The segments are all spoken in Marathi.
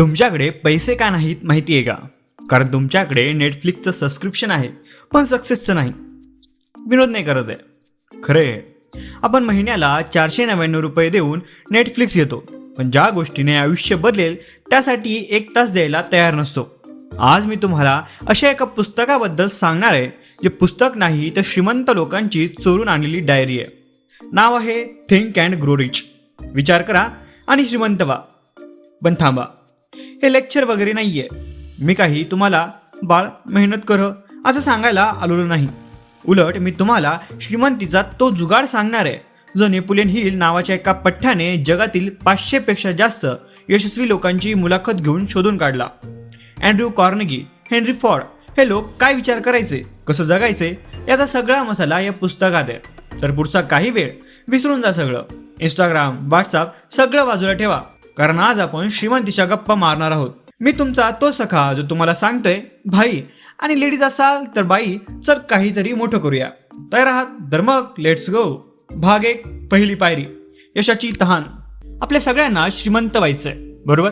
तुमच्याकडे पैसे का नाहीत माहिती आहे का? कारण तुमच्याकडे नेटफ्लिक्सचं सबस्क्रिप्शन आहे पण सक्सेसचं नाही. विनोद नाही करत आहे. खरं आहे. आपण महिन्याला चारशे नव्याण्णव रुपये देऊन नेटफ्लिक्स घेतो. पण ज्या गोष्टीने आयुष्य बदलेल त्यासाठी एक तास द्यायला तयार नसतो. आज मी तुम्हाला अशा एका पुस्तकाबद्दल सांगणार आहे जे पुस्तक नाही तर श्रीमंत लोकांची चोरून आणलेली डायरी आहे. नाव आहे थिंक अँड ग्रो रिच विचार करा आणि श्रीमंत व्हा. पण थांबा. हे लेक्चर वगैरे नाही आहे मी काही तुम्हाला बाळ मेहनत कर असं सांगायला आलेलो नाही. उलट मी तुम्हाला श्रीमंतीचा तो जुगाड सांगणार आहे. जो नेपोलियन हिल नावाच्या एका पठ्ठ्याने जगातील पाचशेपेक्षा जास्त यशस्वी लोकांची मुलाखत घेऊन शोधून काढला. अँड्र्यू कॉर्नगी हेनरी फॉर्ड हे लोक काय विचार करायचे कसं जगायचे याचा सगळा मसाला या पुस्तकात आहे. तर पुढचा काही वेळ विसरून जा सगळं. इंस्टाग्राम व्हॉट्सअप सगळं बाजूला ठेवा. कारण आज आपण श्रीमंतीच्या गप्पा मारणार आहोत. मी तुमचा तो सखा जो तुम्हाला सांगतोय भाई. आणि लेडीज असाल तर बाई चल काहीतरी मोठं करूया. तयार आहात? तर मग लेट्स गो भाग एक पहिली पायरी. यशाची तहान. आपल्या सगळ्यांना श्रीमंत व्हायचंय. बरोबर?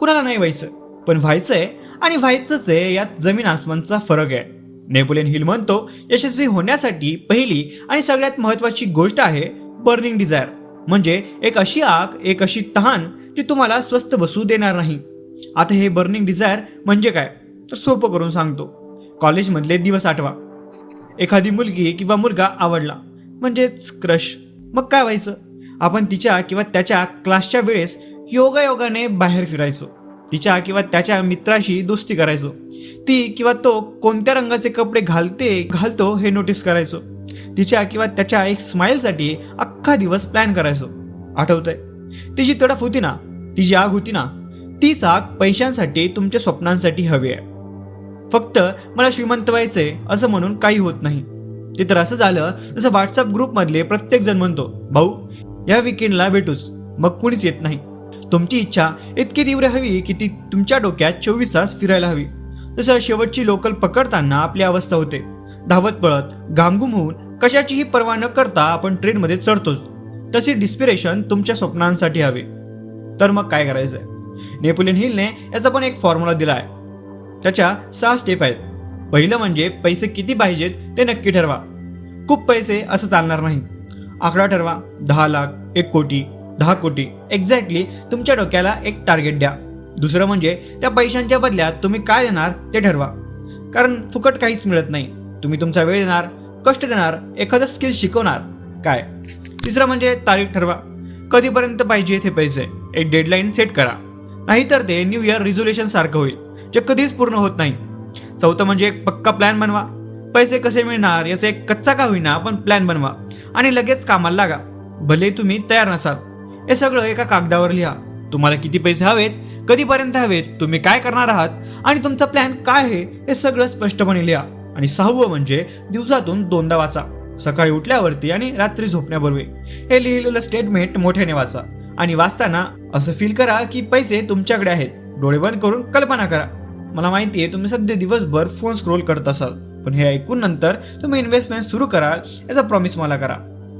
कुणाला नाही व्हायचं. पण व्हायचंय आणि व्हायचंच आहे यात जमीन आसमानचा फरक आहे. नेपोलियन हिल म्हणतो यशस्वी होण्यासाठी पहिली आणि सगळ्यात महत्वाची गोष्ट आहे बर्निंग डिझायर म्हणजे एक अशी आग एक अशी तहान जी तुम्हाला स्वस्त बसू देणार नाही. आता हे बर्निंग डिझायर म्हणजे काय? तर सोपं करून सांगतो. कॉलेजमधले दिवस आठवा. एखादी मुलगी किंवा मुलगा आवडला. म्हणजेच क्रश मग काय व्हायचं? आपण तिच्या किंवा त्याच्या क्लासच्या वेळेस योगायोगाने बाहेर फिरायचो. तिच्या किंवा त्याच्या मित्राशी दोस्ती करायचो. ती किंवा तो कोणत्या रंगाचे कपडे घालते घालतो हे नोटीस करायचो. तिच्या किंवा त्याच्या एक स्माईलसाठी अख्खा दिवस प्लॅन करायचो. आठवतंय? तिची तडफ होती ना तिची आग होती ना तीच आग पैशांसाठी तुमच्या स्वप्नांसाठी हवी आहे. फक्त मला श्रीमंत व्हायचंय असं म्हणून काही होत नाही. ते तर असं झालं जसं व्हॉट्सअप ग्रुपमधले प्रत्येक जण म्हणतो भाऊ या विकेंडला भेटूच मग कुणीच येत नाही. तुमची इच्छा इतकी तीव्र हवी की ती तुमच्या डोक्यात चोवीस तास फिरायला हवी. जसं शेवटची लोकल पकडताना आपली अवस्था होते. धावत पळत घामघूम होऊन कशाचीही पर्वा न करता आपण ट्रेनमध्ये चढतोच. तशी डिस्पिरेशन तुमच्या स्वप्नांसाठी हवी. तर मग काय करायचंय? नेपोलियन हिलने याचा पण एक फॉर्म्युला दिला आहे. त्याच्या सहा स्टेप आहेत. पहिलं म्हणजे पैसे किती पाहिजेत ते नक्की ठरवा. खूप पैसे असं चालणार नाही. आकडा ठरवा. दहा लाख एक कोटी दहा कोटी. एक्झॅक्टली तुमच्या डोक्याला एक टार्गेट द्या. दुसरं म्हणजे त्या पैशांच्या बदल्यात तुम्ही काय देणार ते ठरवा. कारण फुकट काहीच मिळत नाही. तुम्ही तुमचा वेळ देणार. कष्ट देणार एखादं स्किल शिकवणार. काय? तिसरं म्हणजे तारीख ठरवा. कधीपर्यंत पाहिजे ते पैसे. एक डेडलाईन सेट करा. नाहीतर ते न्यू इयर रिझोल्युशन सारखं होईल जे कधीच पूर्ण होत नाही. चौथं म्हणजे एक पक्का प्लॅन बनवा. पैसे कसे मिळणार याचा एक कच्चा का होईना पण प्लॅन बनवा. आणि लगेच कामाला लागा. भले तुम्ही तयार नसाल. हे सगळं एका कागदावर लिहा. तुम्हाला किती पैसे हवेत कधीपर्यंत हवेत तुम्ही काय करणार आहात आणि तुमचा प्लॅन काय आहे हे सगळं स्पष्टपणे लिहा. आणि सहावं म्हणजे दिवसातून दोनदा वाचा. सकाळी उठल्यावरती आणि रात्री झोपण्यापूर्वी. हे लिहिलेलं स्टेटमेंट मोठ्याने वाचा. आणि वाचताना असं फील करा की पैसे तुमच्याकडे आहेत. डोळे बंद करून कल्पना करा. मला माहिती आहे तुम्ही सध्या दिवसभर फोन स्क्रोल करत असाल. पण हे ऐकून नंतर तुम्ही इन्व्हेस्टमेंट सुरू कराल याचा प्रॉमिस मला करा.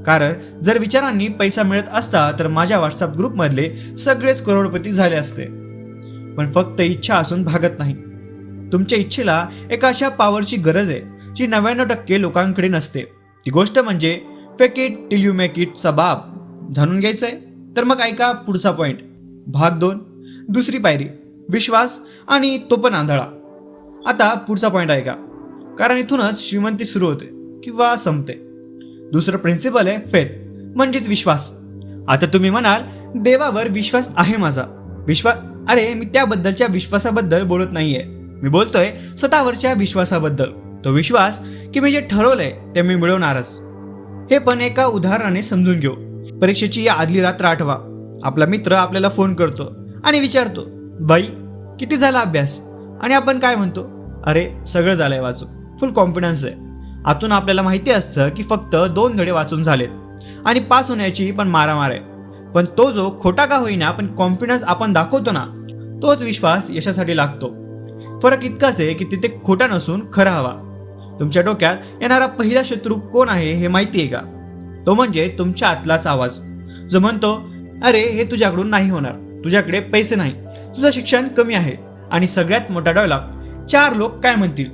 कारण जर विचारांनी पैसा मिळत असता तर माझ्या व्हॉट्सअप ग्रुपमधले सगळेच करोडपती झाले असते. पण फक्त इच्छा असून भागत नाही. तुमच्या इच्छेला एका अशा पॉवरची गरज आहे जी नव्याण्णव टक्के लोकांकडे नसते. ती गोष्ट म्हणजे fake it till you make it चा बाब जाणून आहे तर मग ऐका पुढचा पॉईंट भाग दोन. दुसरी पायरी. विश्वास आणि तो पण आंधळा. आता पुढचा पॉईंट ऐका. कारण इथूनच श्रीमंती सुरू होते किंवा संपते. दुसरं प्रिन्सिपल आहे फेथ म्हणजेच विश्वास. आता तुम्ही म्हणाल देवावर विश्वास आहे माझा. विश्वास अरे मी त्याबद्दलच्या विश्वासाबद्दल बोलत नाहीये. मी बोलतोय स्वतःवरच्या विश्वासाबद्दल. तो विश्वास की मी जे ठरवलंय ते मी मिळवणारच. हे पण एका उदाहरणाने समजून घेऊ. परीक्षेची आदली रात्र आठवा. आपला मित्र आपल्याला फोन करतो आणि विचारतो बाई किती झाला अभ्यास? आणि आपण काय म्हणतो? अरे सगळं झालंय वाचून. फुल कॉन्फिडन्स आहे. आतून आपल्याला माहिती असतं की फक्त दोन धडे वाचून झालेत. आणि पास होण्याची पण मारामार आहे. पण तो जो खोटा का होईना पण कॉन्फिडन्स आपण दाखवतो ना तोच विश्वास यशासाठी लागतो. फरक इतकाच आहे की तिथे खोटा नसून खरा हवा. तुमच्या डोक्यात येणारा पहिला शत्रू कोण आहे हे माहिती आहे का? तो म्हणजे तुमच्या आतलाच आवाज. जो म्हणतो अरे हे तुझ्याकडून नाही होणार. तुझ्याकडे पैसे नाही. तुझं शिक्षण कमी आहे. आणि सगळ्यात मोठा डायलॉग चार लोक काय म्हणतील?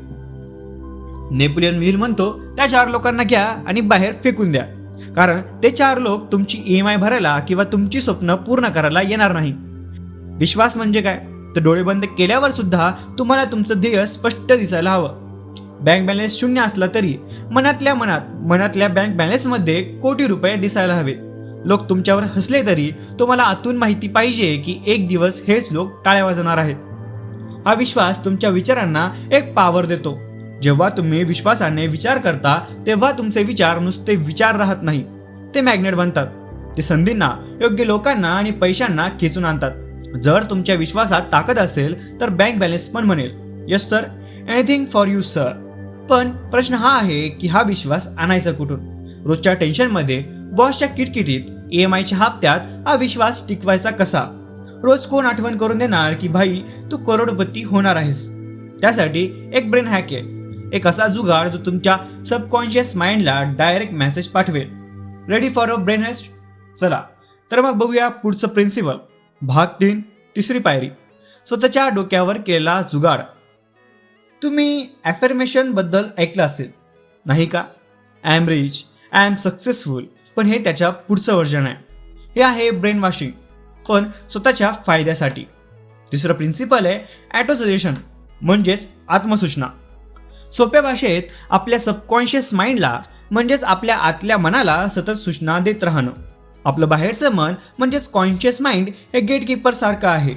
नेपोलियन मिल म्हणतो त्या चार लोकांना घ्या आणि बाहेर फेकून द्या. कारण ते चार लोक तुमची ई एम आय भरायला किंवा तुमची स्वप्न पूर्ण करायला येणार नाही. विश्वास म्हणजे काय? तर डोळे बंद केल्यावर सुद्धा तुम्हाला तुमचं ध्येय स्पष्ट दिसायला हवं. बँक बॅलन्स शून्य असला तरी मनातल्या मनात मनातल्या बँक बॅलन्समध्ये कोटी रुपये दिसायला हवेत लोक तुमच्यावर हसले तरी तुम्हाला आतून माहिती पाहिजे की एक दिवस हेच लोक टाळ्या वाजवणार आहेत. हा विश्वास तुमच्या विचारांना एक पावर देतो. जेव्हा तुम्ही विश्वासाने विचार करता तेव्हा तुमचे विचार नुसते विचार राहत नाही. ते मॅग्नेट बनतात. ते संधींना योग्य लोकांना आणि पैशांना खेचून आणतात. जर तुमच्या विश्वासात ताकद असेल तर बँक बॅलन्स पण म्हणेल. Yes sir anything for you sir पण प्रश्न हा आहे की हा विश्वास आणायचा कुठून? रोजच्या टेन्शनमध्ये बॉसच्या किटकिटीत ई एम आयच्या हप्त्यात हा विश्वास टिकवायचा कसा? रोज कोण आठवण करून देणार की भाई तू करोडपती होणार आहेस. त्यासाठी एक ब्रेन हॅक आहे. एक असा जुगाड जो तुमच्या सबकॉन्शियस माइंडला डायरेक्ट मेसेज पाठवेल. Ready for a brain heist चला. तर मग बघूया पुढचं प्रिन्सिपल भाग तीन तिसरी पायरी. स्वतःच्या डोक्यावर केलेला जुगाड. तुम्ही ॲफर्मेशनबद्दल ऐकलं असेल नाही का? I am rich I am successful पण हे त्याच्या पुढचं वर्जन आहे. हे आहे ब्रेन वॉशिंग पण स्वतःच्या फायद्यासाठी. तिसरं प्रिन्सिपल आहे ॲटो सजेशन म्हणजेच आत्मसूचना. सोप्या भाषेत आपल्या सबकॉन्शियस माइंडला म्हणजेच आपल्या आतल्या मनाला सतत सूचना देत राहणं. आपलं बाहेरचं मन म्हणजेच कॉन्शियस माइंड हे गेटकीपर सारखं आहे.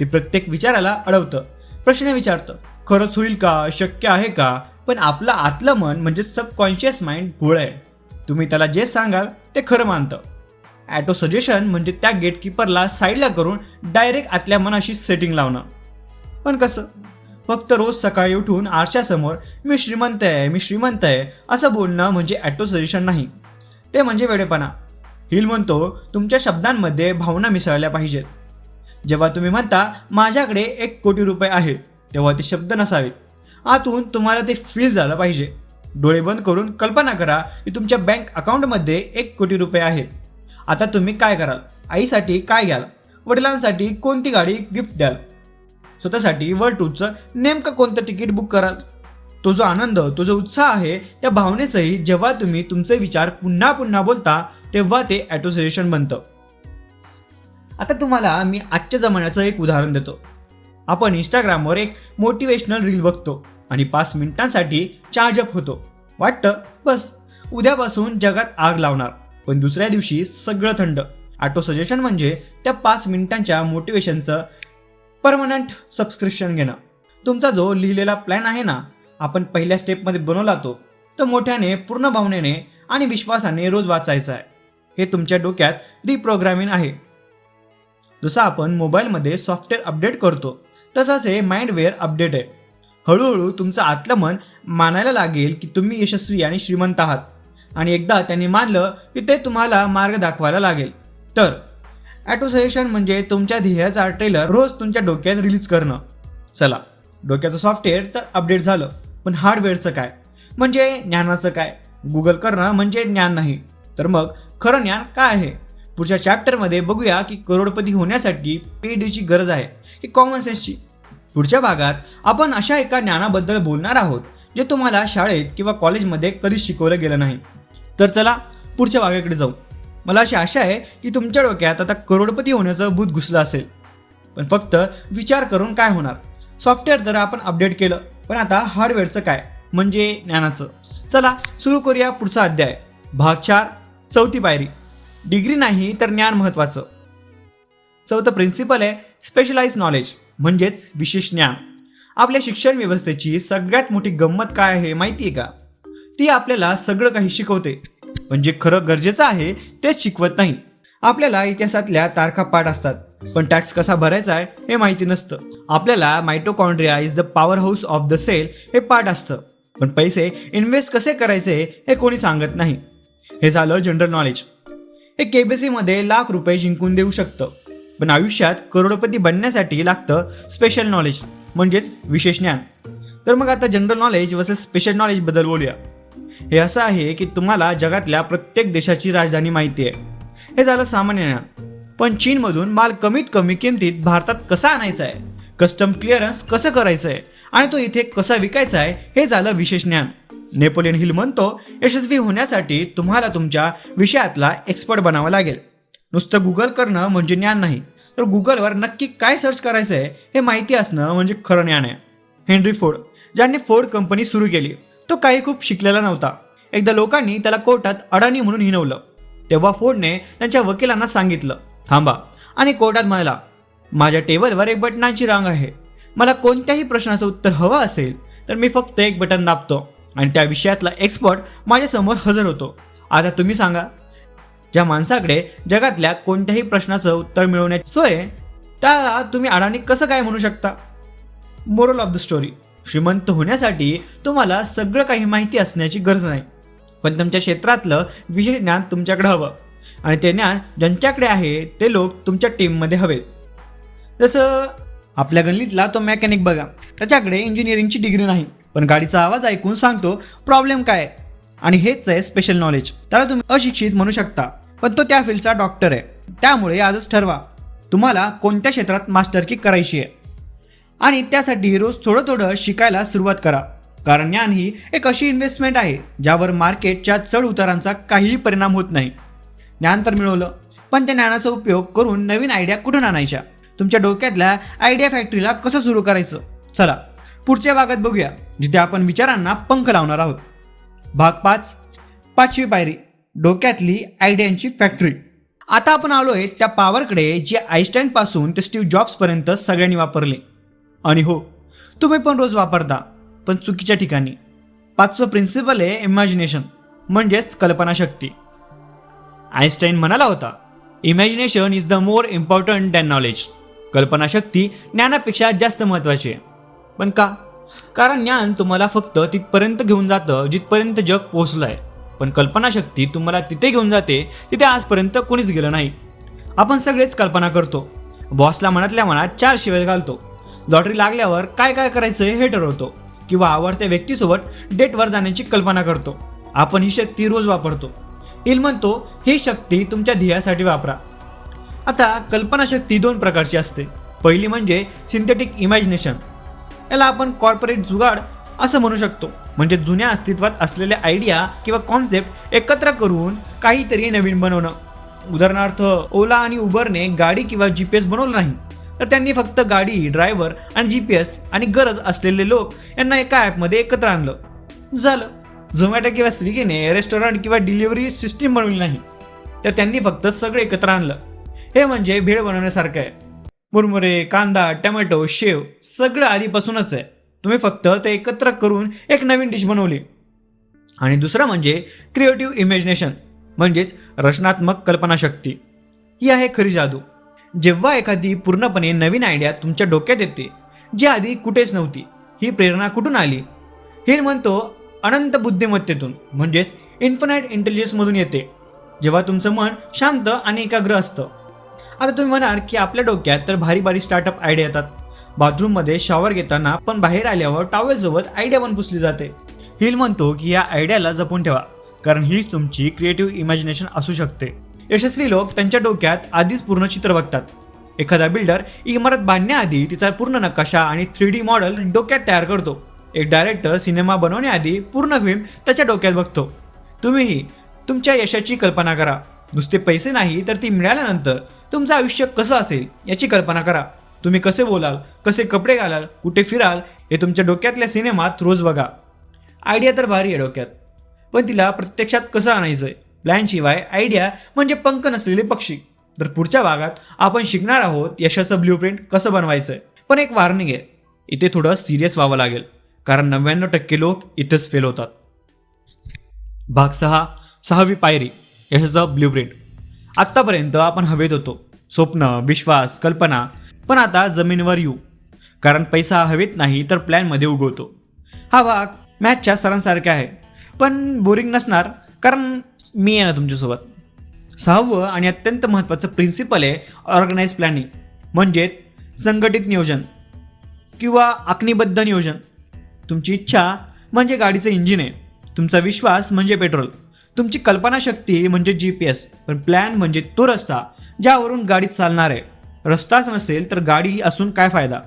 ते प्रत्येक विचाराला अडवतं प्रश्न विचारतं. खरंच होईल का? शक्य आहे का? पण आपलं आतलं मन म्हणजे सबकॉन्शियस माइंड भोळ आहे. तुम्ही त्याला जे सांगाल ते खरं मानतं. ॲटो सजेशन म्हणजे त्या गेटकीपरला साईडला करून डायरेक्ट आतल्या मनाशी सेटिंग लावणं. पण कसं? फक्त रोज सकाळी उठून आरशासमोर मी श्रीमंत आहे मी श्रीमंत आहे असं बोलणं म्हणजे ॲटो सजेशन नाही. ते म्हणजे वेडेपणा. हिल म्हणतो तुमच्या शब्दांमध्ये भावना मिसळल्या पाहिजेत. जेव्हा तुम्ही म्हणता माझ्याकडे एक कोटी रुपये आहेत तेव्हा ते शब्द नसावेत आतून तुम्हाला ते फील झालं पाहिजे. डोळे बंद करून कल्पना करा की तुमच्या बँक अकाउंटमध्ये एक कोटी रुपये आहेत. आता तुम्ही काय कराल? आईसाठी काय घ्याल? वडिलांसाठी कोणती गाडी गिफ्ट द्याल? स्वतःसाठी वर्ल्ड टूरचं नेमकं कोणतं तिकीट बुक कराल? तो जो आनंद तो जो उत्साह आहे त्या भावनेसही जेव्हा तुम्ही तुमचे विचार पुन्हा पुन्हा बोलता तेव्हा ते ॲटोसिएशन बनतं. आता तुम्हाला मी आजच्या जमान्याचं एक उदाहरण देतो. आपण इंस्टाग्रामवर एक मोटिवेशनल रील बघतो आणि पाच मिनिटांसाठी चार्जअप होतो. वाटतं? बस. उद्यापासून जगात आग लावणार. पण दुसऱ्या दिवशी सगळं थंड. ऑटो सजेशन म्हणजे त्या पाच मिनिटांच्या मोटिवेशनचं परमनंट सबस्क्रिप्शन घेणं. तुमचा जो लिहिलेला प्लॅन आहे ना आपण पहिल्या स्टेपमध्ये बनवला तो तो मोठ्याने पूर्ण भावनेने आणि विश्वासाने रोज वाचायचा आहे. हे तुमच्या डोक्यात रिप्रोग्रामिंग आहे. जसं आपण मोबाईलमध्ये सॉफ्टवेअर अपडेट करतो तसंच हे माइंडवेअर अपडेट आहे. हळूहळू तुमचं आतलं मन मानायला लागेल की तुम्ही यशस्वी आणि श्रीमंत आहात. आणि एकदा त्यांनी मानलं की ते तुम्हाला मार्ग दाखवायला लागेल. तर ॲटोसेशन म्हणजे तुमच्या ध्येयाचा ट्रेलर रोज तुमच्या डोक्यात रिलीज करणं. चला डोक्याचं सॉफ्टवेअर तर अपडेट झालं. पण हार्डवेअरचं काय? म्हणजे ज्ञानाचं काय? गुगल करणं म्हणजे ज्ञान नाही. तर मग खरं ज्ञान काय आहे? पुढच्या चॅप्टरमध्ये बघूया की करोडपती होण्यासाठी पीडीची गरज आहे ही कॉमन सेन्सची पुढच्या भागात आपण अशा एका ज्ञानाबद्दल बोलणार आहोत जे तुम्हाला शाळेत किंवा कॉलेजमध्ये कधीच शिकवलं गेलं नाही. तर चला पुढच्या भागाकडे जाऊ. मला अशी आशा आहे की तुमच्या डोक्यात आता करोडपती होण्याचं भूत घुसलं असेल. पण फक्त विचार करून काय होणार? सॉफ्टवेअर जर आपण अपडेट केलं पण आता हार्डवेअरचं काय? म्हणजे ज्ञानाचं. चला सुरू करूया पुढचा अध्याय. भाग चार चौथी पायरी. डिग्री नाही तर ज्ञान महत्त्वाचं चौथं प्रिन्सिपल आहे स्पेशलाइज नॉलेज म्हणजेच विशेष ज्ञान. आपल्या शिक्षण व्यवस्थेची सगळ्यात मोठी गंमत काय आहे माहिती आहे का? ती आपल्याला सगळं काही शिकवते. पण जे खरं गरजेचं आहे तेच शिकवत नाही. आपल्याला इतिहासातल्या तारखा पाठ असतात. पण टॅक्स कसा भरायचा आहे हे माहिती नसतं. आपल्याला mitochondria is the power house of the cell हे पाठ असतं. पण पैसे इन्व्हेस्ट कसे करायचे हे कोणी सांगत नाही. हे झालं जनरल नॉलेज हे केबीसीमध्ये लाख रुपये जिंकून देऊ शकतं. पण आयुष्यात करोडपती बनण्यासाठी लागतं स्पेशल नॉलेज म्हणजेच विशेष ज्ञान. तर मग आता जनरल नॉलेज वर्सेस स्पेशल नॉलेजबद्दल बोलूया. हे असं आहे की तुम्हाला जगातल्या प्रत्येक देशाची राजधानी माहिती आहे. हे झालं सामान्य ज्ञान. पण चीनमधून माल कमीत कमी किमतीत भारतात कसा आणायचा आहे? कस्टम क्लिअरन्स कसं करायचं आहे? आणि तो इथे कसा विकायचा आहे? हे झालं विशेष ज्ञान. नेपोलियन हिल म्हणतो यशस्वी होण्यासाठी तुम्हाला तुमच्या विषयातला एक्सपर्ट बनावं लागेल. नुसतं गुगल करणं म्हणजे ज्ञान नाही. तर गुगलवर नक्की काय सर्च करायचं आहे? हे माहिती असणं म्हणजे खरं ज्ञान आहे. हेनरी फोर्ड ज्यांनी फोर्ड कंपनी सुरू केली तो काही खूप शिकलेला नव्हता. एकदा लोकांनी त्याला कोर्टात अडाणी म्हणून हिनवलं तेव्हा फोर्डने त्यांच्या वकिलांना सांगितलं थांबा. आणि कोर्टात म्हणाला माझ्या टेबलवर एक बटनांची रांग आहे. मला कोणत्याही प्रश्नाचं उत्तर हवं असेल तर मी फक्त एक बटन दाबतो आणि त्या विषयातला एक्सपर्ट माझ्यासमोर हजर होतो. आता तुम्ही सांगा ज्या माणसाकडे जगातल्या कोणत्याही प्रश्नाचं उत्तर मिळवण्याची सोय आहे, त्याला तुम्ही अडाणी कसं काय म्हणू शकता? मोरल ऑफ द स्टोरी श्रीमंत होण्यासाठी तुम्हाला सगळं काही माहिती असण्याची गरज नाही. पण तुमच्या क्षेत्रातलं विशेष ज्ञान तुमच्याकडे हवं. आणि ते ज्ञान ज्यांच्याकडे आहे ते लोक तुमच्या टीममध्ये हवेत. जसं आपल्या गल्लीतला तो मेकॅनिक बघा. त्याच्याकडे इंजिनिअरिंगची डिग्री नाही पण गाडीचा आवाज ऐकून सांगतो प्रॉब्लेम काय आहे. आणि हेच आहे स्पेशल नॉलेज त्याला तुम्ही अशिक्षित म्हणू शकता पण तो त्या फील्डचा डॉक्टर आहे. त्यामुळे आजच ठरवा. तुम्हाला कोणत्या क्षेत्रात मास्टरकी करायची आहे? आणि त्यासाठी रोज थोडं थोडं शिकायला सुरुवात करा. कारण ज्ञान ही एक अशी इन्व्हेस्टमेंट आहे ज्यावर मार्केटच्या चढ उतारांचा काहीही परिणाम होत नाही. ज्ञान तर मिळवलं. पण त्या ज्ञानाचा उपयोग करून नवीन आयडिया कुठून आणायच्या? तुमच्या डोक्यातल्या आयडिया फॅक्टरीला कसं सुरू करायचं? चला पुढच्या भागात बघूया जिथे आपण विचारांना पंख लावणार आहोत. भाग पाच पाचवी पायरी डोक्यातली आयडियांची फॅक्टरी आता आपण आलो आहे त्या पॉवरकडे जी आईस्टाईन पासून ते स्टीव्ह जॉब्सपर्यंत सगळ्यांनी वापरले. आणि हो तुम्ही पण रोज वापरता पण चुकीच्या ठिकाणी. पाचवं प्रिन्सिपल आहे इमॅजिनेशन म्हणजेच कल्पनाशक्ती. आईन्स्टाईन म्हणाला होता imagination is the more important than knowledge कल्पनाशक्ती ज्ञानापेक्षा जास्त महत्त्वाची आहे. पण का? कारण ज्ञान तुम्हाला फक्त तिथपर्यंत घेऊन जातं जिथपर्यंत जग पोहोचलं आहे पण कल्पनाशक्ती तुम्हाला तिथे घेऊन जाते तिथे आजपर्यंत कोणीच गेलं नाही. आपण सगळेच कल्पना करतो. बॉसला मनातल्या मनात चार शिवाय घालतो. लॉटरी लागल्यावर काय काय करायचं हे ठरवतो किंवा आवडत्या व्यक्तीसोबत डेटवर जाण्याची कल्पना करतो. आपण ही शक्ती रोज वापरतो. इल म्हणतो ही शक्ती तुमच्या ध्येयासाठी वापरा. आता कल्पनाशक्ती दोन प्रकारची असते. पहिली म्हणजे सिंथेटिक इमॅजिनेशन याला आपण कॉर्पोरेट जुगाड असं म्हणू शकतो. म्हणजे जुन्या अस्तित्वात असलेल्या आयडिया किंवा कॉन्सेप्ट एकत्र करून काहीतरी नवीन बनवणं. उदाहरणार्थ ओला आणि उबरने गाडी किंवा जी पी एस बनवलं नाही. तर त्यांनी फक्त गाडी ड्रायव्हर आणि जी पी एस आणि गरज असलेले लोक यांना एका ॲपमध्ये एकत्र आणलं. झालं. झोमॅटो किंवा स्विगीने रेस्टॉरंट किंवा डिलिव्हरी सिस्टीम बनवली नाही. तर त्यांनी फक्त सगळं एकत्र आणलं. हे म्हणजे भेळ बनवण्यासारखं आहे. मुरमुरे कांदा टमॅटो शेव सगळं आधीपासूनच आहे. तुम्ही फक्त ते एकत्र करून एक नवीन डिश बनवली. आणि दुसरं म्हणजे क्रिएटिव्ह इमॅजिनेशन म्हणजेच रचनात्मक कल्पनाशक्ती. ही आहे खरी जादू. जेव्हा एखादी पूर्णपणे नवीन आयडिया तुमच्या डोक्यात येते जी आधी कुठेच नव्हती ही प्रेरणा कुठून आली? हे म्हणतो अनंत बुद्धिमत्तेतून म्हणजेच इन्फिनाईट इंटेलिजन्समधून येते. जेव्हा तुमचं मन शांत आणि एकाग्र असतं. आता तुम्ही म्हणाल की आपल्या डोक्यात तर भारी भारी स्टार्टअप आयडिया येतात. बाथरूममध्ये शॉवर घेताना पण बाहेर आल्यावर टॉवेलसोबत आयडिया पण पुसली जाते. हिल म्हणतो की या आयडियाला जपून ठेवा कारण हीच तुमची क्रिएटिव्ह इमॅजिनेशन असू शकते. यशस्वी लोक त्यांच्या डोक्यात आधीच पूर्ण चित्र बघतात. एखादा बिल्डर इमारत बांधण्याआधी तिचा पूर्ण नकाशा आणि थ्री डी मॉडेल डोक्यात तयार करतो. एक डायरेक्टर सिनेमा बनवण्याआधी पूर्ण फिल्म त्याच्या डोक्यात बघतो. तुम्हीही तुमच्या यशाची कल्पना करा. नुसते पैसे नाही तर ती मिळाल्यानंतर तुमचं आयुष्य कसं असेल याची कल्पना करा. तुम्ही कसे बोलाल कसे कपडे घालाल कुठे फिराल हे तुमच्या डोक्यातल्या सिनेमात रोज बघा. आयडिया तर भारी आहे डोक्यात. पण तिला प्रत्यक्षात कसं आणायचं आहे प्लॅनशिवाय आयडिया म्हणजे पंख नसलेले पक्षी. तर पुढच्या भागात आपण शिकणार आहोत यशाचं ब्ल्यूप्रिंट कसं बनवायचं आहे पण एक वार्निंग आहे. इथे थोडं सिरियस व्हावं लागेल. कारण नव्याण्णव टक्के लोक इथंच फेल होतात. भाग सहा सहावी पायरी यशाचा ब्ल्यूप्रिंट आत्तापर्यंत आपण हवेत होतो. स्वप्न विश्वास कल्पना पण आता जमिनीवर येऊ. कारण पैसा हवेत नाही तर प्लॅनमध्ये उगवतो. हा भाग मॅचच्या सरांसारखा आहे. पण बोरिंग नसणार कारण मी आहे ना तुमच्यासोबत. सहावं आणि अत्यंत महत्त्वाचं प्रिन्सिपल आहे ऑर्गनाईज प्लॅनिंग म्हणजेच संघटित नियोजन किंवा आखणीबद्ध नियोजन. तुमची इच्छा म्हणजे गाडीचं इंजिन आहे. तुमचा विश्वास म्हणजे पेट्रोल. तुमची कल्पनाशक्ती म्हणजे जी पी एस पण प्लॅन म्हणजे तो रस्ता ज्यावरून गाडी चालणार आहे. रस्ताच नसेल तर गाडी असून काय फायदा?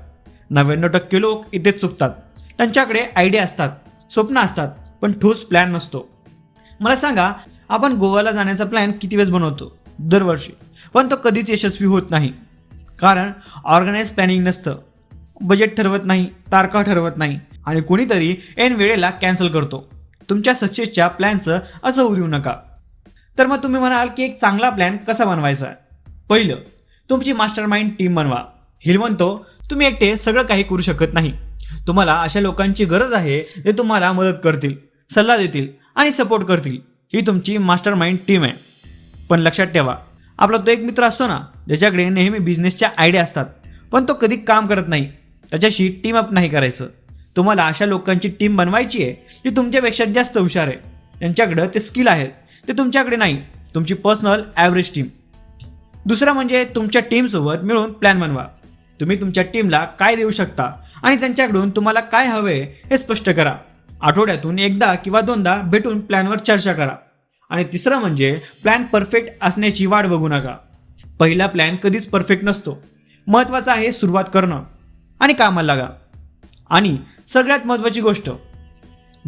नव्याण्णव टक्के लोक इथेच चुकतात. त्यांच्याकडे आयडिया असतात स्वप्न असतात पण ठोस प्लॅन नसतो. मला सांगा आपण गोव्याला जाण्याचा प्लॅन किती वेळेस बनवतो? दरवर्षी. पण तो कधीच यशस्वी होत नाही. कारण ऑर्गनाईज प्लॅनिंग नसतं. बजेट ठरवत नाही तारखा ठरवत नाही. आणि कोणीतरी ऐन वेळेला कॅन्सल करतो. तुमच्या सक्सेसच्या प्लॅनचं असं होऊ देऊ नका. तर मग तुम्ही म्हणाल की एक चांगला प्लॅन कसा बनवायचा? पहिलं तुमची मास्टर माइंड टीम बनवा. हिल म्हणतो तुम्ही एकटे सगळं काही करू शकत नाही. तुम्हाला अशा लोकांची गरज आहे जे तुम्हाला मदत करतील सल्ला देतील आणि सपोर्ट करतील. ही तुमची मास्टर माइंड टीम आहे. पण लक्षात ठेवा आपला तो एक मित्र असतो ना ज्याच्याकडे नेहमी बिझनेसच्या आयडिया असतात पण तो कधी काम करत नाही. त्याच्याशी टीम अप नाही करायचं. तुम्हाला अशा लोकांची टीम बनवायची आहे जी तुमच्यापेक्षा जास्त हुशार आहे. त्यांच्याकडं ते स्किल आहेत ते तुमच्याकडे नाही. तुमची पर्सनल ॲव्हरेज टीम दुसरं म्हणजे तुमच्या टीमसोबत मिळून प्लॅन बनवा. तुम्ही तुमच्या टीमला काय देऊ शकता आणि त्यांच्याकडून तुम्हाला काय हवे हे स्पष्ट करा. आठवड्यातून एकदा किंवा दोनदा भेटून प्लॅनवर चर्चा करा. आणि तिसरं म्हणजे प्लॅन परफेक्ट असण्याची वाट बघू नका. पहिला प्लॅन कधीच परफेक्ट नसतो. महत्त्वाचं आहे सुरुवात करणं आणि कामाला लागा. आणि सगळ्यात महत्त्वाची गोष्ट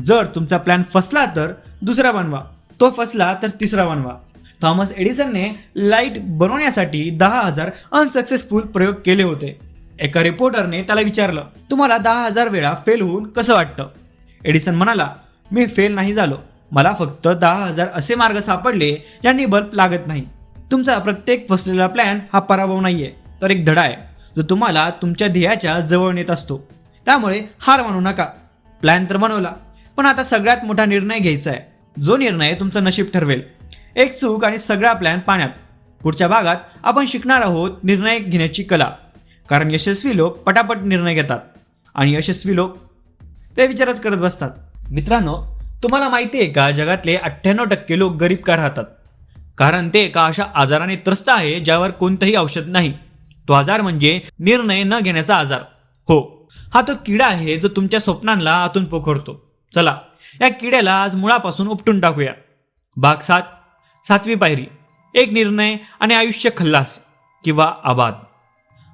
जर तुमचा प्लॅन फसला तर दुसरा बनवा. तो फसला तर तिसरा बनवा. थॉमस एडिसनने लाइट बनवण्यासाठी दहा हजार अनसक्सेसफुल प्रयोग केले होते. एका रिपोर्टरने त्याला विचारलं तुम्हाला दहा हजार वेळा फेल होऊन कसं वाटतं? एडिसन म्हणाला मी फेल नाही झालो. मला फक्त दहा हजार असे मार्ग सापडले ज्यांनी बल्ब लागत नाही. तुमचा प्रत्येक फसलेला प्लॅन हा पराभव नाहीये तर एक धडा आहे. जो तुम्हाला तुमच्या ध्येयाच्या जवळ नेत असतो. त्यामुळे हार मानू नका. प्लॅन तर बनवला पण आता सगळ्यात मोठा निर्णय घ्यायचा आहे. जो निर्णय तुमचं नशीब ठरवेल. एक चूक आणि सगळा प्लॅन पाण्यात. पुढच्या भागात आपण शिकणार आहोत निर्णय घेण्याची कला. कारण यशस्वी लोक पटापट निर्णय घेतात. आणि यशस्वी लोक ते विचारच करत बसतात. मित्रांनो तुम्हाला माहिती आहे का जगातले अठ्ठ्याण्णव टक्के लोक गरीब का राहतात. कारण ते एका अशा आजाराने त्रस्त आहे ज्यावर कोणतंही औषध नाही. तो आजार म्हणजे निर्णय न घेण्याचा आजार. हो हा तो किडा आहे जो तुमच्या स्वप्नांना आतून पोखरतो. चला या किड्याला आज मुळापासून उपटून टाकूया. भाग सात सातवी पायरी. एक निर्णय आणि आयुष्य खल्लास किंवा आबाद.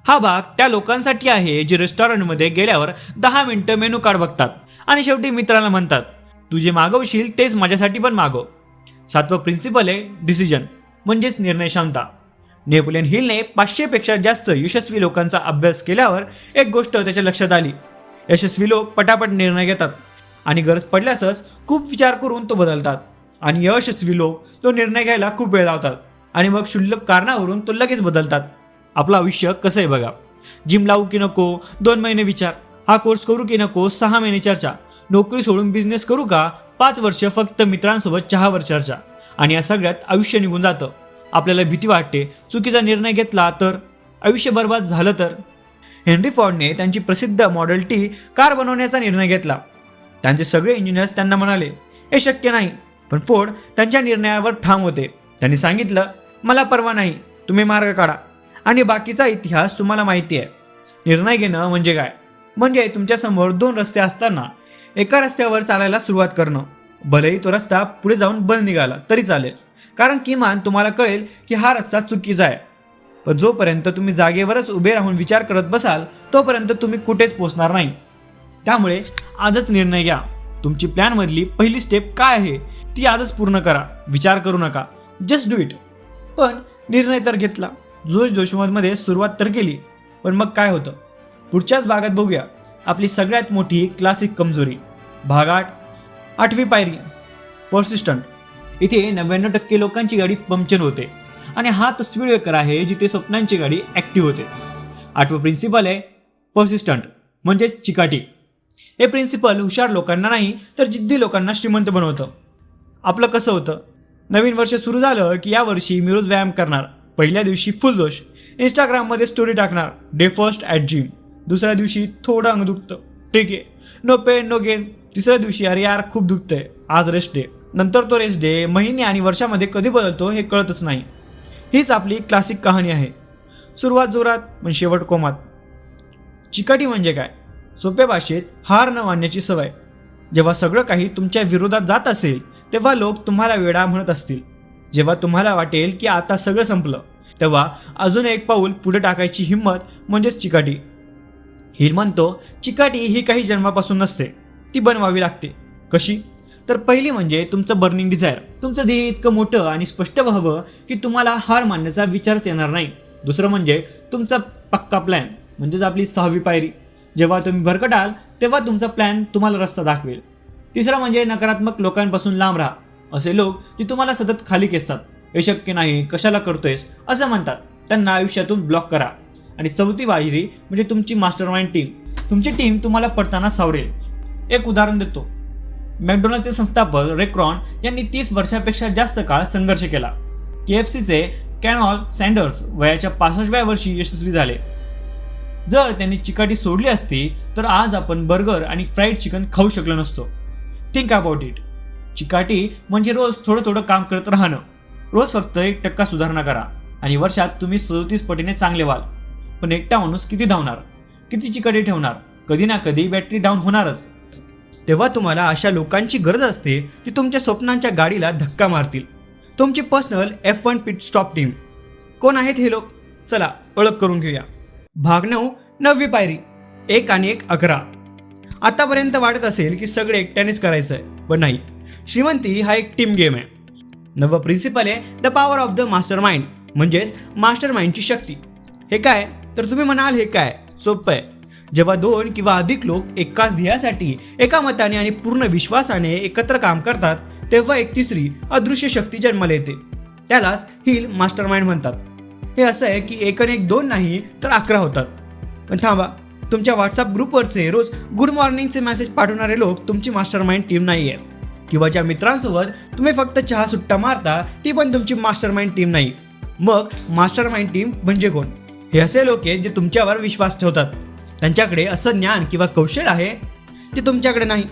हा भाग त्या लोकांसाठी आहे जे रेस्टॉरंटमध्ये गेल्यावर दहा मिनटं मेनू कार्ड बघतात आणि शेवटी मित्राला म्हणतात तू जे मागवशील तेच माझ्यासाठी पण मागव. सातवं प्रिन्सिपल आहे डिसिजन म्हणजेच निर्णय क्षमता नेपोलियन हिलने पाचशेपेक्षा जास्त यशस्वी लोकांचा अभ्यास केल्यावर एक गोष्ट त्याच्या लक्षात आली. यशस्वी लोक पटापट निर्णय घेतात आणि गरज पडल्यासच खूप विचार करून तो बदलतात. आणि यशस्वी लोक तो निर्णय घ्यायला खूप वेळ लावतात आणि मग क्षुल्लक कारणावरून तो लगेच बदलतात. आपलं आयुष्य कसं आहे बघा. जिम लावू की नको दोन महिने विचार हा कोर्स करू की नको सहा महिने चर्चा नोकरी सोडून बिझनेस करू का पाच वर्ष फक्त मित्रांसोबत चहावर चर्चा. आणि या सगळ्यात आयुष्य निघून जातं. आपल्याला भीती वाटते. चुकीचा निर्णय घेतला तर? आयुष्य बर्बाद झालं तर? हेनरी फॉर्डने त्यांची प्रसिद्ध मॉडेल टी कार बनवण्याचा निर्णय घेतला. त्यांचे सगळे इंजिनियर्स त्यांना म्हणाले हे शक्य नाही. पण फोर्ड त्यांच्या निर्णयावर ठाम होते. त्यांनी सांगितलं मला परवा नाही. तुम्ही मार्ग काढा. आणि बाकीचा इतिहास तुम्हाला माहिती आहे. निर्णय घेणं म्हणजे काय? म्हणजे तुमच्यासमोर दोन रस्ते असताना एका रस्त्यावर चालायला सुरुवात करणं. भलेही तो रस्ता पुढे जाऊन बंद निघाला तरी चालेल. कारण किमान तुम्हाला कळेल की हा रस्ता चुकीचा आहे. पण जोपर्यंत तुम्ही जागेवरच उभे राहून विचार करत बसाल तोपर्यंत तुम्ही कुठेच पोचणार नाही. त्यामुळे आजच निर्णय घ्या. तुमची प्लॅनमधली पहिली स्टेप काय आहे ती आजच पूर्ण करा. विचार करू नका. जस्ट डू इट पण निर्णय तर घेतला. जोश जोशमधमध्ये सुरुवात तर केली. पण मग काय होतं? पुढच्याच भागात बघूया. आपली सगळ्यात मोठी क्लासिक कमजोरी. भागाट आठवी पायरी. पर्सिस्टंट इथे नव्याण्णव टक्के लोकांची गाडी पंक्चर होते. आणि हा तो स्पीड आहे जिथे स्वप्नांची गाडी ॲक्टिव्ह होते. आठवं प्रिन्सिपल आहे पर्सिस्टंट म्हणजेच चिकाटी. हे प्रिन्सिपल हुशार लोकांना नाही तर जिद्दी लोकांना श्रीमंत बनवतं. आपलं कसं होतं? नवीन वर्ष सुरू झालं की या वर्षी मी रोज व्यायाम करणार. पहिल्या दिवशी फुल जोश. इंस्टाग्राममध्ये स्टोरी टाकणार. डे फर्स्ट ॲट जिम दुसऱ्या दिवशी थोडं अंग दुखतं. ठीक आहे. नो पेन नो गेन तिसऱ्या दिवशी अरे यार खूप दुखतंय. आज रेस्ट डे नंतर तो रेस्ट डे महिने आणि वर्षामध्ये कधी बदलतो हे कळतच नाही. हीच आपली क्लासिक कहाणी आहे. सुरुवात जोरात पण शेवट कोमात. चिकाटी म्हणजे काय? सोप्या भाषेत हार न मानण्याची सवय. जेव्हा सगळं काही तुमच्या विरोधात जात असेल तेव्हा लोक तुम्हाला वेडा म्हणत असतील. जेव्हा तुम्हाला वाटेल की आता सगळं संपलं तेव्हा अजून एक पाऊल पुढे टाकायची हिंमत म्हणजेच चिकाटी. हिर म्हणतो चिकाटी ही काही जन्मापासून नसते. ती बनवावी लागते. कशी? तर पहिली म्हणजे तुमचं बर्निंग डिझायर तुमचं ध्येय इतकं मोठं आणि स्पष्ट व्हावं की तुम्हाला हार मानण्याचा विचारच येणार नाही. दुसरं म्हणजे तुमचा पक्का प्लॅन म्हणजेच आपली सहावी पायरी. जेव्हा तुम्ही भरकटाल तेव्हा तुमचा प्लॅन तुम्हाला रस्ता दाखवेल. तिसरं म्हणजे नकारात्मक लोकांपासून लांब राहा. असे लोक जे तुम्हाला सतत खाली खेचतात. हे शक्य नाही कशाला करतोयस? असं म्हणतात. त्यांना आयुष्यातून ब्लॉक करा. आणि चौथी पायरी म्हणजे तुमची मास्टर माइंड टीम तुमची टीम तुम्हाला पडताना सावरेल. एक उदाहरण देतो. मॅकडोनाल्डचे संस्थापक रेक्रॉन यांनी तीस वर्षापेक्षा जास्त काळ संघर्ष केला. के एफ सीचे कॅनॉल सँडर्स वयाच्या पासष्टव्या वर्षी यशस्वी झाले. जर त्यांनी चिकाटी सोडली असती तर आज आपण बर्गर आणि फ्राईड चिकन खाऊ शकलो नसतो. थिंक अबाउट इट चिकाटी म्हणजे रोज थोडं थोडं काम करत राहणं. रोज फक्त एक टक्का सुधारणा करा आणि वर्षात तुम्ही सदोतीस पटीने चांगले व्हाल. पण एकटा माणूस किती धावणार? किती चिकाटी ठेवणार? कधी ना कधी बॅटरी डाऊन होणारच. तेव्हा तुम्हाला अशा लोकांची गरज असते जी तुमच्या स्वप्नांच्या गाडीला धक्का मारतील. तुमची personal F one pit stop team कोण आहेत हे लोक? चला ओळख करून घेऊया. भाग नऊ नववी पायरी. एक आणि एक अकरा. आतापर्यंत वाटत असेल की सगळे एकट्यानेच करायचं आहे पण नाही. श्रीमंती हा एक टीम गेम आहे. नवं प्रिन्सिपल आहे the power of the master mind म्हणजेच मास्टर माइंडची शक्ती. हे काय? तर तुम्ही म्हणाल हे काय? सोपं आहे. जेव्हा दोन किंवा अधिक लोक एकाच ध्येयासाठी एका मताने आणि पूर्ण विश्वासाने एकत्र काम करतात तेव्हा एक तिसरी अदृश्य शक्ती जन्माला येते. त्यालाच हिल मास्टर माइंड म्हणतात. हे असं आहे की एक आणि एक दोन नाही तर अकरा होतात. पण थांबा तुमच्या व्हॉट्सअप ग्रुपवरचे रोज गुड मॉर्निंगचे मेसेज पाठवणारे लोक तुमची मास्टर माइंड टीम नाही आहे किंवा ज्या मित्रांसोबत तुम्ही फक्त चहा सुट्टा मारता ती पण तुमची मास्टर माइंड टीम नाही. मग मास्टर माइंड टीम म्हणजे कोण? हे असे लोक आहेत जे तुमच्यावर विश्वास ठेवतात. त्यांच्याकडे असं ज्ञान किंवा कौशल्य आहे ते तुमच्याकडे नाही.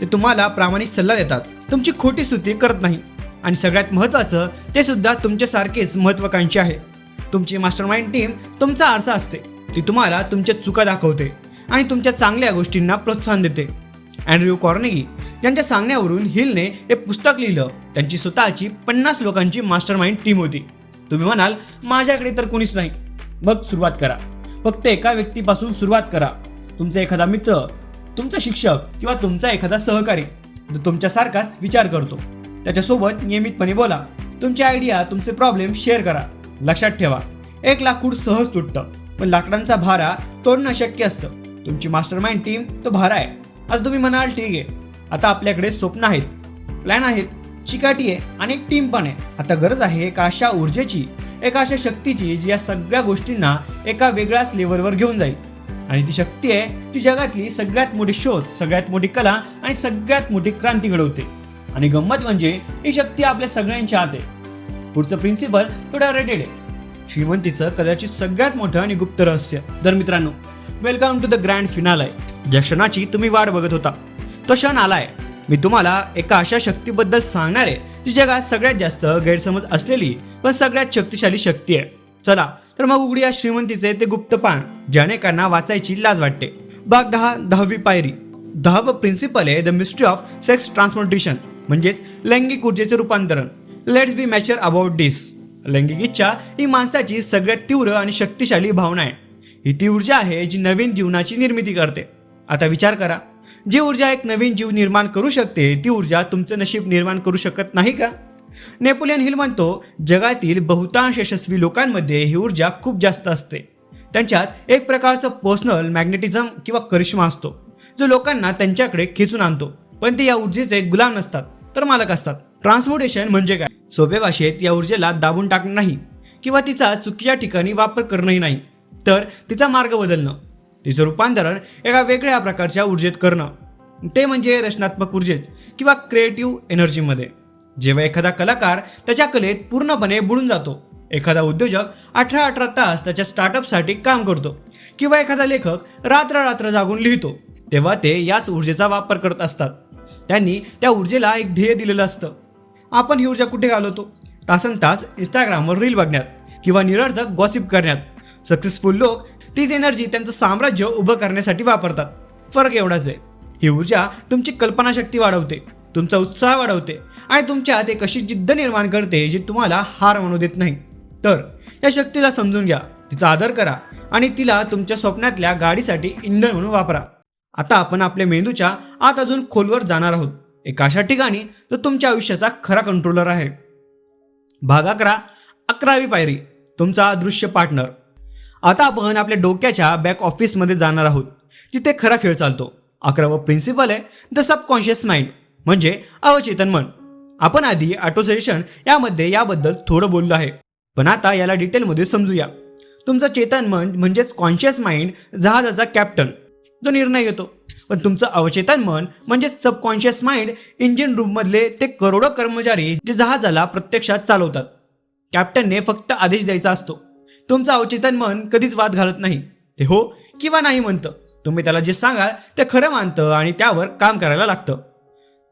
ते तुम्हाला प्रामाणिक सल्ला देतात. तुमची खोटी स्तुती करत नाही. आणि सगळ्यात महत्त्वाचं ते सुद्धा तुमच्यासारखेच महत्त्वाकांक्षी आहे. तुमची मास्टर माइंड टीम तुमचा आरसा असते. ती तुम्हाला तुमच्या चुका दाखवते आणि तुमच्या चांगल्या गोष्टींना प्रोत्साहन देते. अँड्र्यू कॉर्नेगी त्यांच्या सांगण्यावरून हिलने हे पुस्तक लिहिलं. त्यांची स्वतःची पन्नास लोकांची मास्टर माइंड टीम होती. तुम्ही म्हणाल माझ्याकडे तर कोणीच नाही. मग सुरुवात करा. फक्त एका व्यक्तीपासून सुरुवात करा. तुमचा एखादा मित्र तुमचा शिक्षक किंवा तुमचा एखादा सहकारी जो तुमच्यासारखाच विचार करतो. त्याच्यासोबत नियमितपणे बोला. तुमची आयडिया तुमचे प्रॉब्लेम शेअर करा. लक्षात ठेवा. एक लाकूड सहज तुटतं पण लाकडांचा भारा तोडणं शक्य असतं. तुमची मास्टर माइंड टीम तो भारा आहे. आता तुम्ही म्हणाल ठीक आहे. आता आपल्याकडे स्वप्न आहेत प्लॅन आहेत चिकाटी आहे आणि एक टीम पण आहे. आता गरज आहे एका अशा ऊर्जेची एका अशा शक्तीची जी या सगळ्या गोष्टींना एका वेगळ्याच लेवलवर घेऊन जाईल. आणि ती शक्ती आहे ती जगातली सगळ्यात मोठी शोध सगळ्यात मोठी कला आणि सगळ्यात मोठी क्रांती घडवते. आणि गंमत म्हणजे ही शक्ती आपल्या सगळ्यांच्या आत आहे. पुढचं प्रिन्सिपल थोडं रेटेड आहे. श्रीमंतीचं कदाचित सगळ्यात मोठं आणि गुप्त रहस्य. तर मित्रांनो welcome to the grand finale आहे ज्या क्षणाची तुम्ही वाट बघत होता तो क्षण आलाय. मी तुम्हाला एका अशा शक्तीबद्दल सांगणार आहे जी जगात सगळ्यात जास्त गैरसमज असलेली पण सगळ्यात शक्तिशाली शक्ती आहे. चला तर मग उघडूया श्रीमंतीचे ते गुप्त पान ज्यानेकांना वाचायची लाज वाटते. भाग दहा दहावी पायरी. दहावं प्रिन्सिपल आहे the mystery of sex transportation म्हणजेच लैंगिक ऊर्जेचे रूपांतरण. Let's be mature about this लैंगिक इच्छा ही माणसाची सगळ्यात तीव्र आणि शक्तिशाली भावना आहे. ही ती ऊर्जा आहे जी नवीन जीवनाची निर्मिती करते. आता विचार करा. जी ऊर्जा एक नवीन जीव निर्माण करू शकते ती ऊर्जा तुमचं नशीब निर्माण करू शकत नाही का? नेपोलियन हिल म्हणतो जगातील बहुतांश यशस्वी लोकांमध्ये ही ऊर्जा खूप जास्त असते. त्यांच्यात एक प्रकारचं पर्सनल मॅग्नेटिझम किंवा करिश्मा असतो जो लोकांना त्यांच्याकडे खेचून आणतो. पण ते या ऊर्जेचे गुलाम नसतात तर मालक असतात. ट्रान्सपोर्टेशन म्हणजे काय? सोप्या भाषेत या ऊर्जेला दाबून टाकणं नाही किंवा तिचा चुकीच्या ठिकाणी वापर करणंही नाही. तर तिचा मार्ग बदलणं. तिचं रूपांतरण एका वेगळ्या प्रकारच्या ऊर्जेत करणं. ते म्हणजे रचनात्मक ऊर्जेत किंवा क्रिएटिव्ह एनर्जीमध्ये जेव्हा एखादा कलाकार त्याच्या कलेत पूर्णपणे बुडून जातो एखादा उद्योजक अठरा अठरा तास त्याच्या स्टार्टअपसाठी काम करतो किंवा एखादा लेखक रात्र रात्र जागून लिहितो तेव्हा ते याच ऊर्जेचा वापर करत असतात. त्यांनी त्या ऊर्जेला एक ध्येय दिलेलं असतं. आपण ही ऊर्जा कुठे घालवतो? तासन तास इंस्टाग्रामवर रील बघण्यात किंवा निरर्थक गॉसिप करण्यात. सक्सेसफुल लोक तीच एनर्जी त्यांचं साम्राज्य उभं करण्यासाठी वापरतात. फरक एवढाच आहे. ही ऊर्जा तुमची कल्पनाशक्ती वाढवते तुमचा उत्साह वाढवते आणि तुमच्यात एक अशी जिद्द निर्माण करते जी तुम्हाला हार म्हणू देत नाही. तर या शक्तीला समजून घ्या तिचा आदर करा आणि तिला तुमच्या स्वप्नातल्या गाडीसाठी इंधन म्हणून वापरा. आता आपण आपल्या मेंदूच्या आत अजून खोलवर जाणार आहोत. एक अशा ठिकाणी जो तुमच्या आयुष्याचा खरा कंट्रोलर आहे. भाग अकरा अकरावी पायरी तुमचा अदृश्य पार्टनर आता आपण आपल्या डोक्याच्या बॅक ऑफिसमध्ये जाणार आहोत जिथे खरा खेळ चालतो. अकरावं प्रिन्सिपल आहे द सबकॉन्शियस माइंड म्हणजे अवचेतन मन. आपण आधी ऑटोसेशन यामध्ये याबद्दल थोडं बोललो आहे पण आता याला डिटेलमध्ये समजूया. तुमचं चेतन मन म्हणजेच कॉन्शियस माइंड जहाजाचा कॅप्टन जो निर्णय घेतो. पण तुमचं अवचेतन मन म्हणजे सबकॉन्शियस माइंड इंजिन रूममधले ते करोडो कर्मचारी जे जहाजाला प्रत्यक्षात चालवतात. कॅप्टनने फक्त आदेश द्यायचा असतो. तुमचं अवचेतन मन कधीच वाद घालत नाही. ते हो किंवा नाही म्हणतं. तुम्ही त्याला जे सांगाल ते खरं मानतं आणि त्यावर काम करायला लागतं.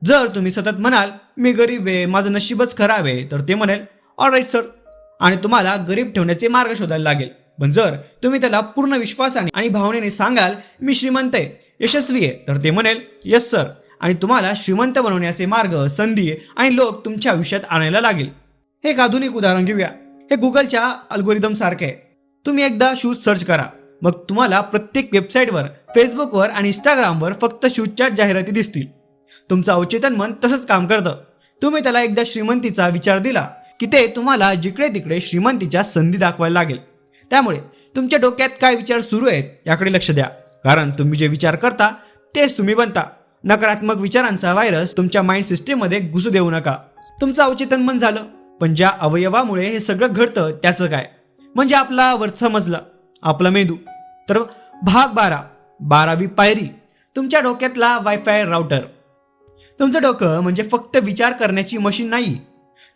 जर तुम्ही सतत म्हणाल मी गरीब आहे माझं नशीबच खराब आहे तर ते म्हणेल ऑलराईट सर आणि तुम्हाला गरीब ठेवण्याचे मार्ग शोधायला लागेल. पण जर तुम्ही त्याला पूर्ण विश्वासाने आणि भावनेने सांगाल मी श्रीमंत आहे यशस्वी आहे तर ते म्हणेल यस सर आणि तुम्हाला श्रीमंत बनवण्याचे मार्ग संधी आणि लोक तुमच्या आयुष्यात आणायला लागेल. हे एक आधुनिक उदाहरण घेऊया. हे गुगलच्या अल्गोरिदम सारखे आहे. तुम्ही एकदा शूज सर्च करा. मग तुम्हाला प्रत्येक वेबसाईटवर फेसबुकवर आणि इंस्टाग्रामवर फक्त शूजच्या जाहिराती दिसतील. तुमचं अवचेतन मन तसंच काम करतं. तुम्ही त्याला एकदा श्रीमंतीचा विचार दिला की ते तुम्हाला जिकडे तिकडे श्रीमंतीच्या संधी दाखवायला लागेल. त्यामुळे तुमच्या डोक्यात काय विचार सुरू आहेत याकडे लक्ष द्या. कारण तुम्ही जे विचार करता तेच तुम्ही बनता. नकारात्मक विचारांचा व्हायरस तुमच्या माइंड सिस्टीममध्ये घुसू देऊ नका. तुमचं अवचेतन मन झालं. पण ज्या अवयवामुळे हे सगळं घडतं त्याचं काय? म्हणजे आपला वरचा मजला आपला मेंदू. तर भाग बारा बारावी पायरी. तुमच्या डोक्यातला वायफाय राउटर तुमचं डोकं म्हणजे फक्त विचार करण्याची मशीन नाही.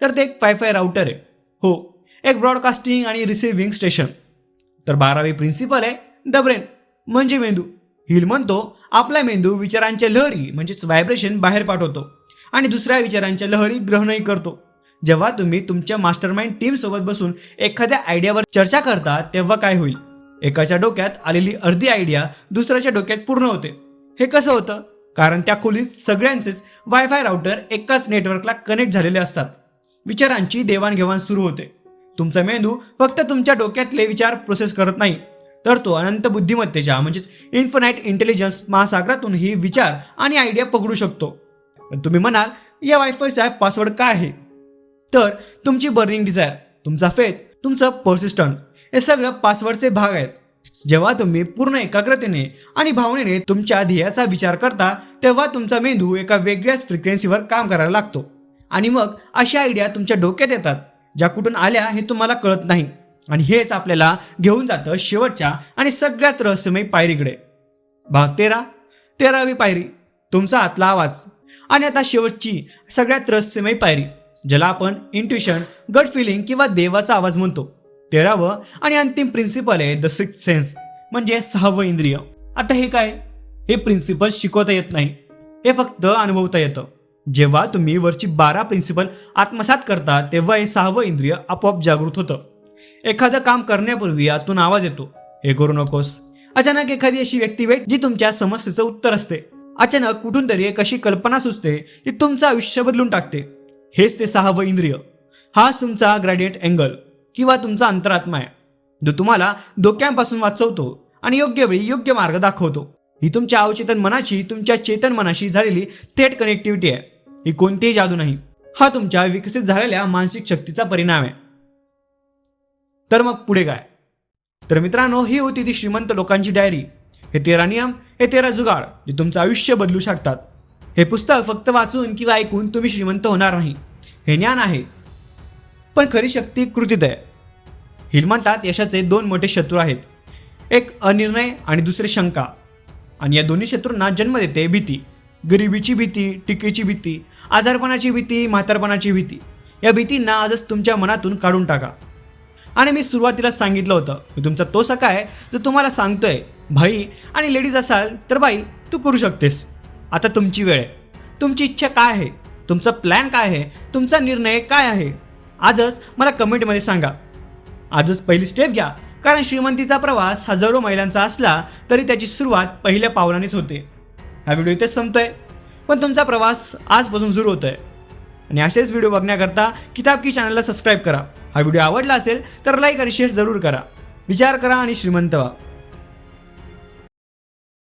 तर ते एक वायफाय राउटर आहे. हो एक ब्रॉडकास्टिंग आणि रिसिव्हिंग स्टेशन तर बारावी प्रिन्सिपल आहे द ब्रेन म्हणजे मेंदू. हिल म्हणतो आपला मेंदू विचारांच्या लहरी म्हणजेच व्हायब्रेशन बाहेर पाठवतो. आणि दुसऱ्या विचारांच्या लहरी ग्रहणही करतो. जेव्हा तुम्ही तुमच्या मास्टरमाइंड टीम टीमसोबत बसून एखाद्या आयडियावर चर्चा करता तेव्हा काय होईल? एकाच्या डोक्यात आलेली अर्धी आयडिया दुसऱ्याच्या डोक्यात पूर्ण होते. हे कसं होतं? कारण त्या खोलीत सगळ्यांचेच वायफाय राऊटर एकाच नेटवर्कला कनेक्ट झालेले असतात. विचारांची देवाणघेवाण सुरू होते. तुमचा मेंदू फक्त तुमच्या डोक्यातले विचार प्रोसेस करत नाही. तर तो अनंत बुद्धिमत्तेच्या म्हणजेच इन्फिनाईट इंटेलिजन्स महासागरातून ही विचार आणि आयडिया पकडू शकतो. तुम्ही म्हणाल या वायफायचा पासवर्ड काय आहे? तर तुमची बर्निंग डिझायर तुमचा फेथ तुमचं पर्सिस्टंट हे सगळं पासवर्डचे भाग आहेत. जेव्हा तुम्ही पूर्ण एकाग्रतेने आणि भावनेने तुमच्या ध्येयाचा विचार करता तेव्हा तुमचा मेंदू एका वेगळ्याच फ्रिक्वेन्सीवर काम करायला लागतो. आणि मग अशा आयडिया तुमच्या डोक्यात येतात ज्या कुठून आल्या हे तुम्हाला कळत नाही. आणि हेच आपल्याला घेऊन जातं शेवटच्या आणि सगळ्यात रहस्यमय पायरीकडे. भाग तेरा तेरावी पायरी तुमचा आतला आवाज. आणि आता शेवटची सगळ्यात रहस्यमय पायरी. ज्याला आपण इंट्युशन गट फिलिंग किंवा देवाचा आवाज म्हणतो. तेरावं आणि अंतिम प्रिन्सिपल आहे द सिक्स सेन्स म्हणजे सहावं इंद्रिय. आता हे काय? हे प्रिन्सिपल शिकवता येत नाही. हे फक्त अनुभवता येतं. जेव्हा तुम्ही वरची बारा प्रिन्सिपल आत्मसात करता तेव्हा हे सहावं इंद्रिय आपोआप जागृत होतं. एखादं काम करण्यापूर्वी यातून आवाज येतो. हे करू नकोस. अचानक एखादी अशी व्यक्ती भेट जी तुमच्या समस्येचं उत्तर असते. अचानक कुठून तरी एक अशी कल्पना सुचते जी तुमचं आयुष्य बदलून टाकते. हेच ते सहावं इंद्रिय. हाच तुमचा ग्रॅडियंट अँगल किंवा तुमचा अंतरात्मा आहे. जो तुम्हाला धोक्यांपासून वाचवतो आणि योग्य वेळी योग्य मार्ग दाखवतो. ही तुमच्या अवचेतन मनाची तुमच्या चेतन मनाशी झालेली थेट कनेक्टिव्हिटी आहे. ही कोणतीही जादू नाही. हा तुमच्या विकसित झालेल्या मानसिक शक्तीचा परिणाम आहे. तर मग पुढे काय? तर मित्रांनो ही होती ती श्रीमंत लोकांची डायरी हे तेरा नियम हे तेरा जुगाड जे तुमचं आयुष्य बदलू शकतात. हे पुस्तक फक्त वाचून किंवा ऐकून तुम्ही श्रीमंत होणार नाही. हे ज्ञान आहे. पण खरी शक्ती कृतीत आहे. हिल म्हणतात यशाचे दोन मोठे शत्रू आहेत. एक अनिर्णय आणि दुसरे शंका. आणि या दोन्ही शत्रूंना जन्म देते भीती. गरिबीची भीती टीकेची भीती आजारपणाची भीती म्हातारपणाची भीती. या भीतींना आजच तुमच्या मनातून काढून टाका. आणि मी सुरुवातीला सांगितलं होतं मी तुमचा तो सखा आहे जो तुम्हाला सांगतोय भाई आणि लेडीज असाल तर बाई तू करू शकतेस. आता तुमची वेळ आहे. तुमची इच्छा काय आहे? तुमचा प्लॅन काय आहे? तुमचा निर्णय काय आहे? आजच मला कमेंटमध्ये सांगा. आजच पहिली स्टेप घ्या. कारण श्रीमंतीचा प्रवास हजारो महिलांचा असला तरी त्याची सुरुवात पहिल्या पावलानेच होते. हा व्हिडिओ इथेच संपतोय. पण तुमचा प्रवास आजपासून सुरू होतोय. आणि असेच व्हिडिओ बघण्याकरता किताब की चॅनलला सबस्क्राईब करा. हा व्हिडिओ आवडला असेल तर लाईक आणि शेअर जरूर करा. विचार करा आणि श्रीमंत व्हा.